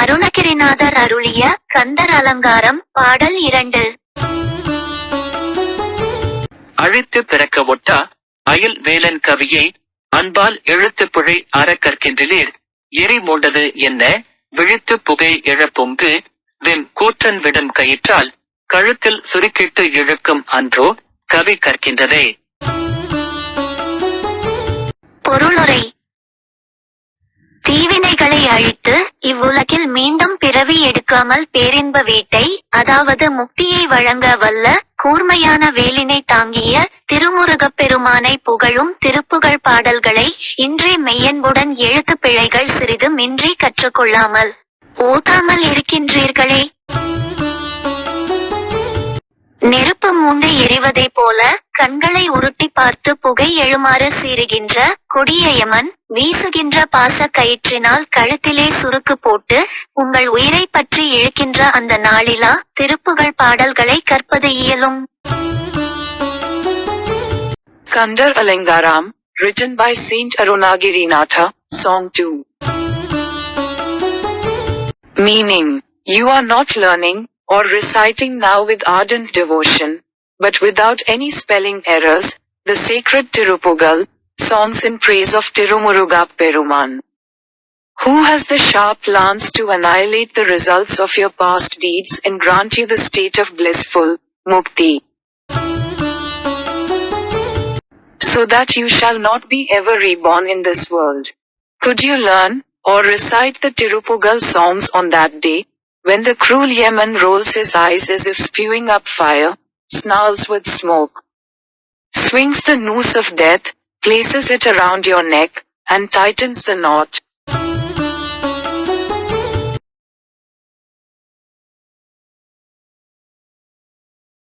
அருணகிரிநாதர் அருளிய கந்தர் அலங்காரம் பாடல் இரண்டு. அழித்து பிறக்க ஒட்டா அயல் வேலன் கவியை அன்பால் எழுத்து பிழை அறக்கற்கின்றீர் எரி மூண்டது என்ன? விழித்து புகை இழப்பொங்கு வெம் கூற்றன் விடும் கயிற்றால் கழுத்தில் சுருக்கிட்டு இழுக்கும் அன்றோ கவி கற்கின்றதே. பொருளுரை தீவினைகளை அழித்து இவ்வுலகில் மீண்டும் பிறவி எடுக்காமல் பேரின்ப வீட்டை அதாவது முக்தியை வழங்க வல்ல கூர்மையான வேலினை தாங்கிய திருமுருகப் பெருமானை புகழும் திருப்புகழ் பாடல்களை இன்றே மெய்யன்புடன் எழுத்துப் பிழைகள் சிறிதும் இன்றி கற்றுக்கொள்ளாமல் ஓதாமல் இருக்கின்றீர்களே. நெருப்பு மூண்டு எரிவதைப் போல கண்களை உருட்டி பார்த்து புகை எழுமாறு சீறுகின்ற கொடிய யமன் வீசுகின்ற பாச கயிற்றினால் கழுத்திலே சுருக்கு போட்டு உங்கள் உயிரை பற்றி இழுக்கின்ற அந்த நாளிலா திருப்புகழ் பாடல்களை கற்பது இயலும் Kandar அலங்காராம் written by Saint Arunagirinatha, Song 2. Meaning, you are not learning, or reciting now with ardent devotion, but without any spelling errors, the sacred Tirupugal, songs in praise of Tirumuruga Peruman. Who has the sharp lance to annihilate the results of your past deeds and grant you the state of blissful, mukti. so that you shall not be ever reborn in this world. Could you learn, or recite the Tirupugal songs on that day, when the cruel Yemen rolls his eyes as if spewing up fire, snarls with smoke, swings the noose of death, places it around your neck, and tightens the knot,